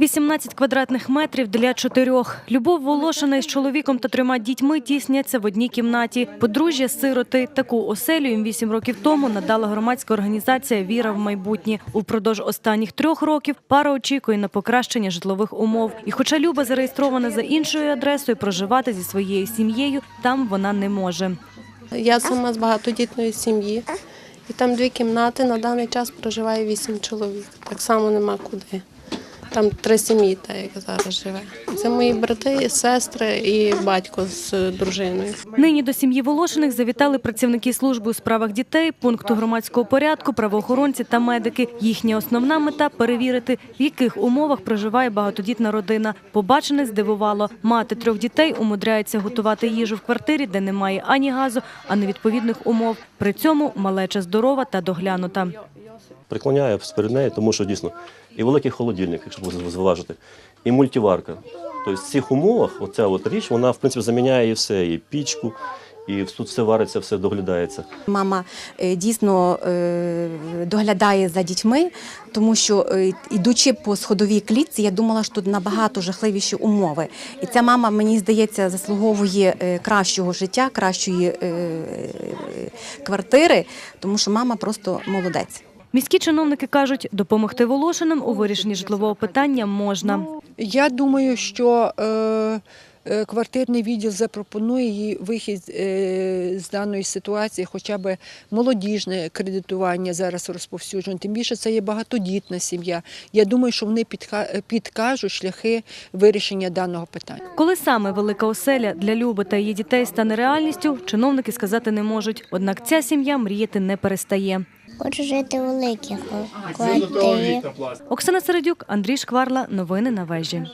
18 квадратних метрів для чотирьох. Любов Волошина із чоловіком та трьома дітьми тісняться в одній кімнаті. Подружжя сироти. Таку оселю їм 8 років тому надала громадська організація Віра в майбутнє. Упродовж останніх трьох років пара очікує на покращення житлових умов. І хоча Люба зареєстрована за іншою адресою, проживати зі своєю сім'єю там вона не може. Я сама з багатодітної сім'ї, і там дві кімнати. На даний час проживає вісім чоловік. Так само нема куди. Там три сім'ї, так як зараз живе. Це мої брати, сестри і батько з дружиною. Нині до сім'ї Волошиних завітали працівники служби у справах дітей, пункту громадського порядку, правоохоронці та медики. Їхня основна мета перевірити, в яких умовах проживає багатодітна родина. Побачене здивувало. Мати трьох дітей умудряється готувати їжу в квартирі, де немає ані газу, ані відповідних умов. При цьому малеча здорова та доглянута. Приклоняю перед нею, тому що дійсно і великий холодильник, якщо зважити, і мультиварка. Тобто в цих умовах оця от річ, вона в принципі заміняє і все, і пічку, і тут все вариться, все доглядається. Мама е, дійсно е, доглядає за дітьми, тому що е, ідучи по сходовій клітці, я думала, що тут набагато жахливіші умови. І ця мама, мені здається, заслуговує кращого життя, кращої квартири, тому що мама просто молодець. Міські чиновники кажуть, допомогти Волошиним у вирішенні житлового питання можна. Я думаю, що е, е, квартирний відділ запропонує їй вихід е, з даної ситуації, хоча б молодіжне кредитування зараз розповсюджено. Тим більше це є багатодітна сім'я. Я думаю, що вони підкажуть шляхи вирішення даного питання. Коли саме велика оселя для Люби та її дітей стане реальністю, чиновники сказати не можуть. Однак ця сім'я мріяти не перестає. Хочу жити в великих квартирах. Оксана Середюк, Андрій Шкварла. Новини на вежі.